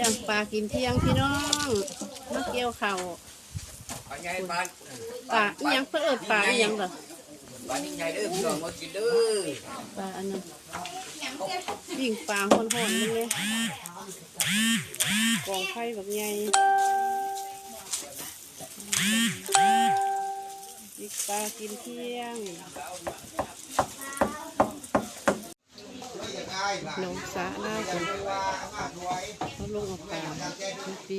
ย่างปลากินเที่ยงพี่น้องมาเกี่ยวเข่าวปลาใหญ่ปลาปลาอีหยังเพื่อเอิดปลาอีหยังเหรอปลาใหญ่เด้อพี่น้องมากินเด้อปลาอันนั้นวิ่งปลาห่อนๆนี่เลยกองไข่แบบใหญ่อีกปลากินเที่ยงน้องสาหน้าคน เขาลงเอาปลาที่ปี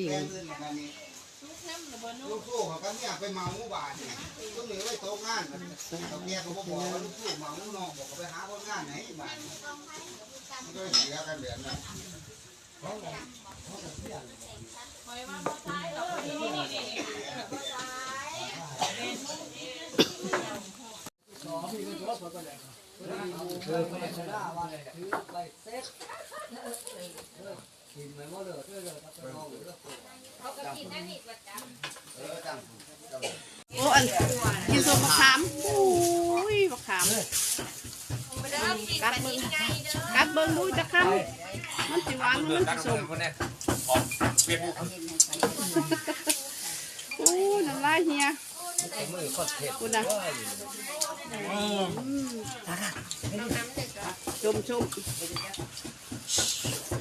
ลูกสู้เขาก็เนี่ยไปเมาเมื่อวานเนี่ยต้องเหลือไว้โต๊ะงานเขาเนี่ยเขาบอกว่าลูกสู้เมาเมื่อนอกบอกเขาไปหาคนงานไหนบ้านมันก็เสียกันเดือนนะโอ้อัน กินส้มมะขามโอ้ยมะขามกัดเบิ้งกัดเบิ้งดูจะคำมันสิหวานมันสิส้มคนนี้ออกเปียกโอ้ยน้ำลายเฮียมือคดเผ็ดคุณนะชมชมเฮ้ยมะขามเป็นใหญ่ๆอยู่ยิงปลาแล้วเขาหนีนะแล้วเขาเดี๋ยวานั่งเห็นเป็นแนวนั่งแนวของเขากินกินลบเขา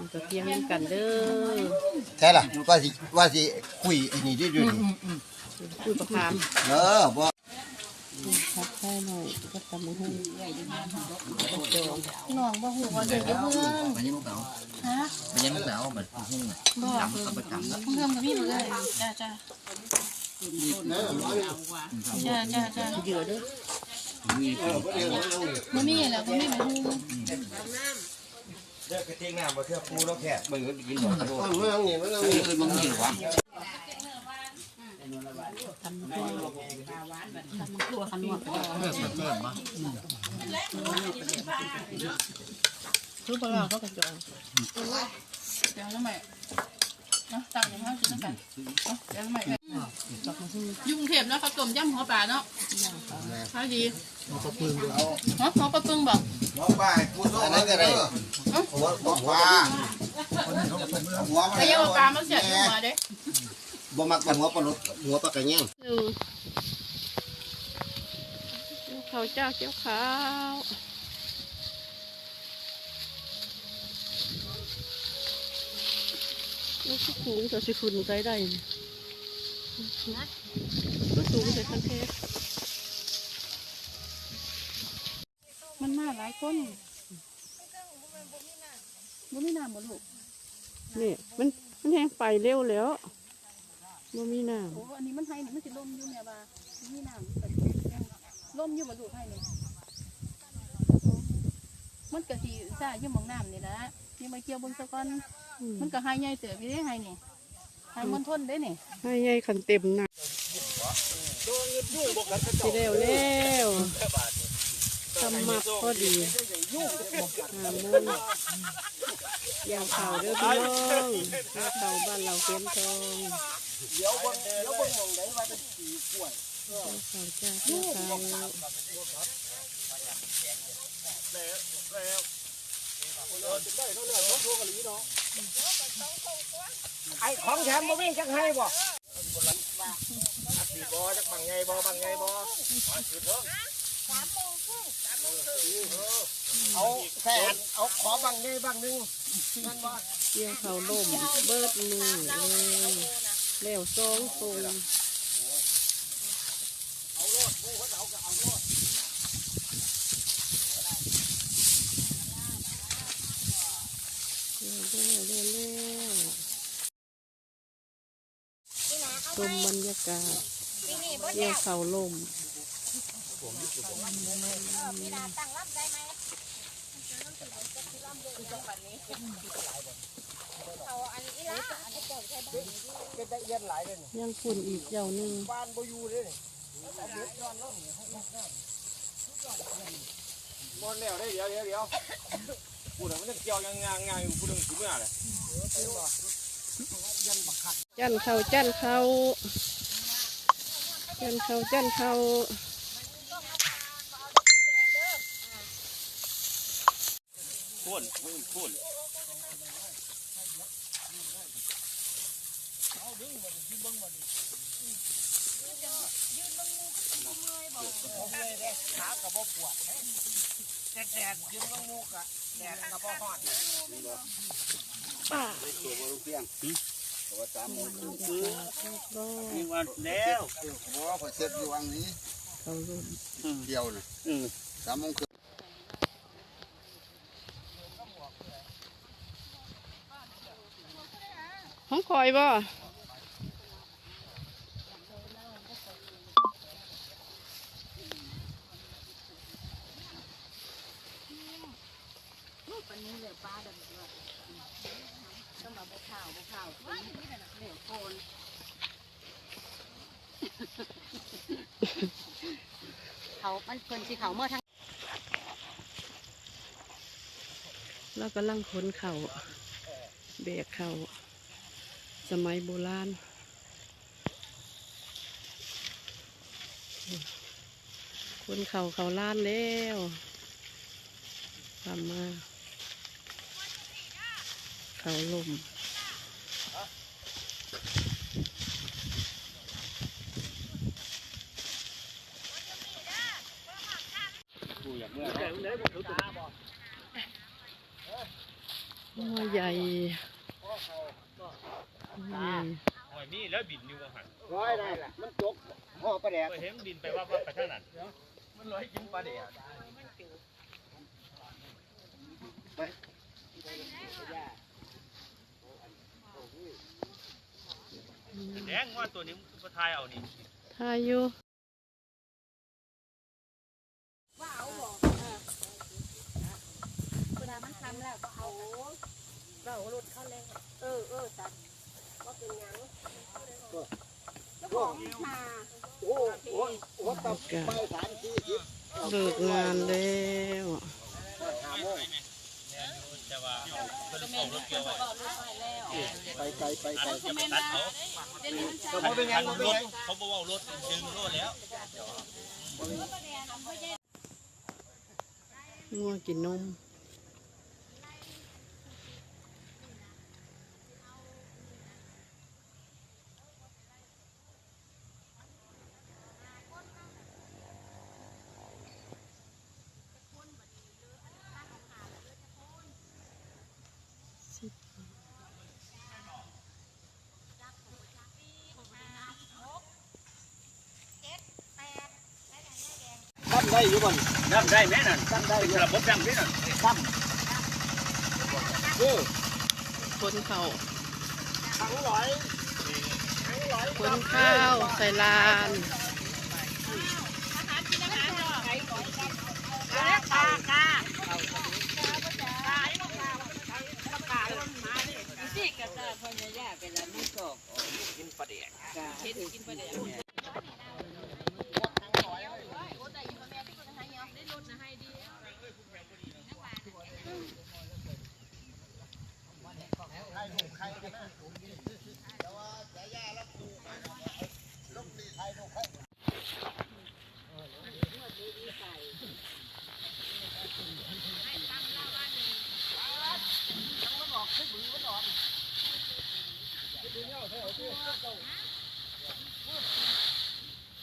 มันจะเทียงกันเด้อใช่ล่ะว่าสิว่าสิคุยไอ้นี่ด้วยด้วยคุยประคามเออบ่พักแค่หน่อยก็จำมะฮุ่งหน่องบ่หูว่าเด็กเพื่อนมันยังลูกสาวฮะมันยังลูกสาวแบบหุ้งอะบ่จำต้องไปจำแล้วเพื่อนกับพี่เลยจ้าจ้าจ้าจ้าจ้าเยอะเด้อมีคนบ่มีแล้วบ่มีบ่หู เลือกกระทิงน้ำมาเทือกปูแล้วแค่มึงก็กินหมดกระโดดมึงนั่งนี่มันนั่งเอนี่อมึงหิววะตัวขันหมดเออเพิ่มมาคือปลาเขากระจองเดี๋ยวน้ำใหม เนาะตังค์ให้กินน้ำกันเนาะเดี๋ยวใหม่ยุ่งเทพเนาะเขาวต้มยำหัวปลาเนาะข้ายดีหัวปลาปึ้งฮะหัวปลาปึ้วยพูดอันนั้นก็ได้หัวหัวหัวหัวมันแต่ยังปลามันเสียหัวเด้บ่มักหัวปลาลดหัวปลากระแยงเขาเจ้าเจ้าขาว ลูกสูงแต่สิฝุ่นใจได้ลูกสูงใส่คันเทศมันมาหลายคนบ่มีน้ำบ่ลูกนี่มันมันแห้งไปเร็วแล้วบ่มีน้ำโอ้อันนี้มันให้นี่มันสิล่มอยู่แม่ว่ามีน้ำล่มอยู่บ่ลูกให้นี่มันก็สิซ่าอยู่หม่องน้ำนี่ละนี่มาเกี่ยวเบิ่งซะก่อน มันก็หายใหญ่เติบอยู่ได้หายนี่หายมันทนได้นี่ให้ใหญ่ขันเต็มนะสิเร็วเร็วทำมักพอดีหามุนยาวเข่าเด้อพี่น้องยาวเข่าบ้านเราเพียนทองเดี๋ยวบนเดี๋ยวบนมองไหนว่าจะขี่กล้วยยาวเข่าจ้าเข่าเข่าไอ้ ของแถมบ่มีจักให้บ่สีบ่จักบังไงบ่บังไงบ่เอาแค่เอาขอบังไงบังหนึงนั่นบ่เกี่ยวเข่าล่มเบิดมือเลยแล้วสองตรงเร็วเร็วเร็วเร็วชมบรรยา กาศเกี่ยวเข่าลมเป็นเป็นตะเอียนหลายเลยนี่ยังฝุ่นอีกเจ้าหนึงบ้านบ่อยู่เลยนี่บอลแล้วได้เดี๋ยวเดี๋ยวเดี๋ยวพูดถึงมันจะเกี่ยวยังงางงางอยู่พูดถึงถึงเมื่อไหร่จันเขาจันเขา จันเขาจันเขาพ่นพ่นขากับบ่ปวดแดดแดดยืนก็มุกอะแดดกับบ่ฮ้อนป้าตัวบ่รู้เพียง ตัวสามมงครึ่งก็นี่วันแล้วเพราะว่าเสร็จอยู่วังนี้เขาลมเดียวนะสามโมงครึ่งห้องคอยบ่ เขามันเพิ่นสิเขาเมื่อทั้งเรากำลังขนเขาแบกเขาสมัยโบราณขนเขาเขาล้านแล้วทำมา เขาลมกูอยากเมื่อ หัวใหญ่หัวใหญ่หอยมีแล้วบินอยู่ว่าหันร้อยได้ละมันจกห่อปลาแดกเคยเห็นบินไปว่าว่าไปทางนั้นมันร้อยกินปลาแดก แดงว่าตัวนี้มันคือปลาทายเอานี่ทายอยู่เวลามันทำแล้วก็เอาเรารถเข้าเลยเออเออตัดว่าเป็นหยังแล้วของมาโอ้โหโอ้ตับไปสามสี่สิบเลิกงานแล้วห้าโมง แต่ว่าเอาเป็นของรถเกี่ยวไว้ไปไกลไปไกลจะไปตัดเขาเป็นหยังบ่เป็นไงเขาบอกว่ารถดึงรถแล้วงัวกินนม ได้อยู่บ่นน้ำได้ไหมนั่นตั้ได้เป็นอยู่ระบบดังด้วยนั่นเออคนเข่าทั้งร้อยทั้งร้อยคนข้าวใส่ลาน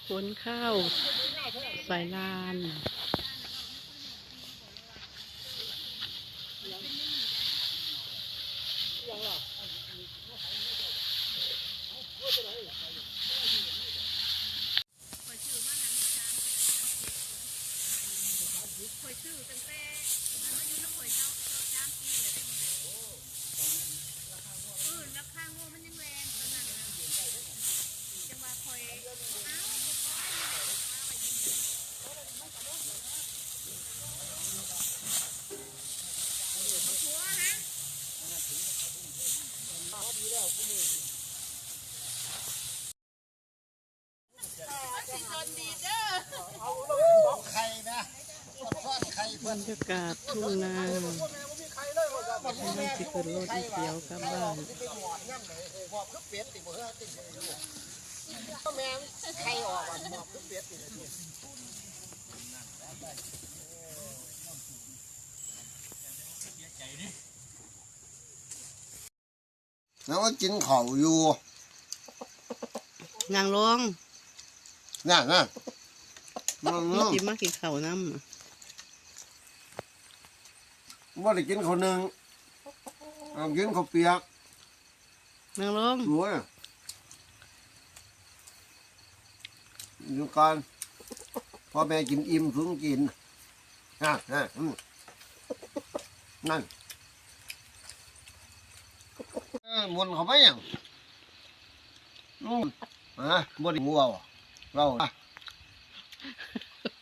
คนข้าวใส่ลาน คนดีเด้อบล็อกไข่นะบรรยากาศทุ่งนาไมันจะเกิดรถเขียวกับบ้านก็แม่หลียกติดเลยแล้วก็กินเข่าอยู่นางลง นั่นนั่นมันมาสิมากินข้าวน้ำว่าได้กินข้าวหนึ่งเอากินข้าวเปียกนางลงสวยอยู่กันพ่อแม่กินอิ่มถึงกินนั่นนั่นอืมนั่นเออมวนเขาไปยังนู่นฮะบ่ได้งัวว่ะ เราอะ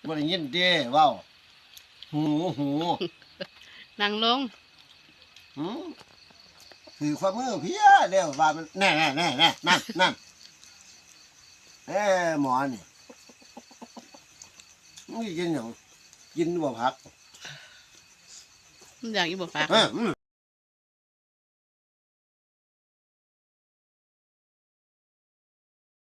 บ่ได้ยินเด้เว้าหูหูนางลงหืมคือความมือเพี้ยเดี๋ยวว่ามันแน่แน่แน่แน่นั่นนั่นเอ้หมอนี่มึงสิกินหยังกินบ่ผักมันอยากอีบ่ฝากเอออืม